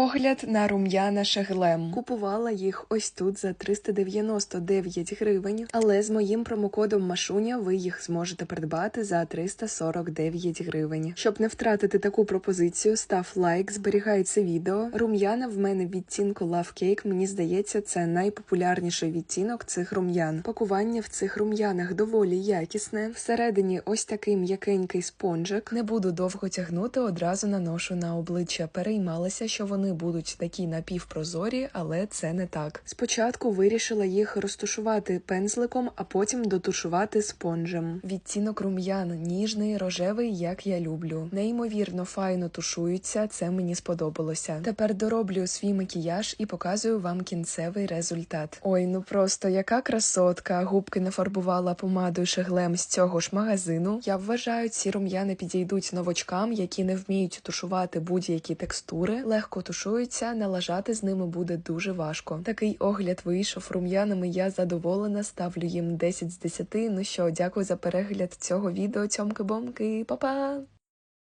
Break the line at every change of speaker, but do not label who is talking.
Огляд на рум'яна Шеглем. Купувала їх ось тут за 399 гривень, але з моїм промокодом Машуня ви їх зможете придбати за 349 гривень. Щоб не втратити таку пропозицію, став лайк, зберігай це відео. Рум'яна в мене відтінку Love Cake. Мені здається, це найпопулярніший відтінок цих рум'ян. Пакування в цих рум'янах доволі якісне. Всередині ось такий м'якенький спонжик. Не буду довго тягнути, одразу наношу на обличчя. Переймалася, що вони будуть такі напівпрозорі, але це не так. Спочатку вирішила їх розтушувати пензликом, а потім дотушувати спонжем. Відтінок рум'ян ніжний, рожевий, як я люблю. Неймовірно файно тушуються. Це мені сподобалося. Тепер дороблю свій макіяж і показую вам кінцевий результат. Ой, ну просто яка красотка! Губки нафарбувала помадою шеглем з цього ж магазину. Я вважаю, ці рум'яни підійдуть новачкам, які не вміють тушувати будь-які текстури, легко тушуються, налажати з ними буде дуже важко. Такий огляд вийшов рум'янами. Я задоволена, ставлю їм 10 з 10. Ну що, дякую за перегляд цього відео. Цьомки-бомки, па-па!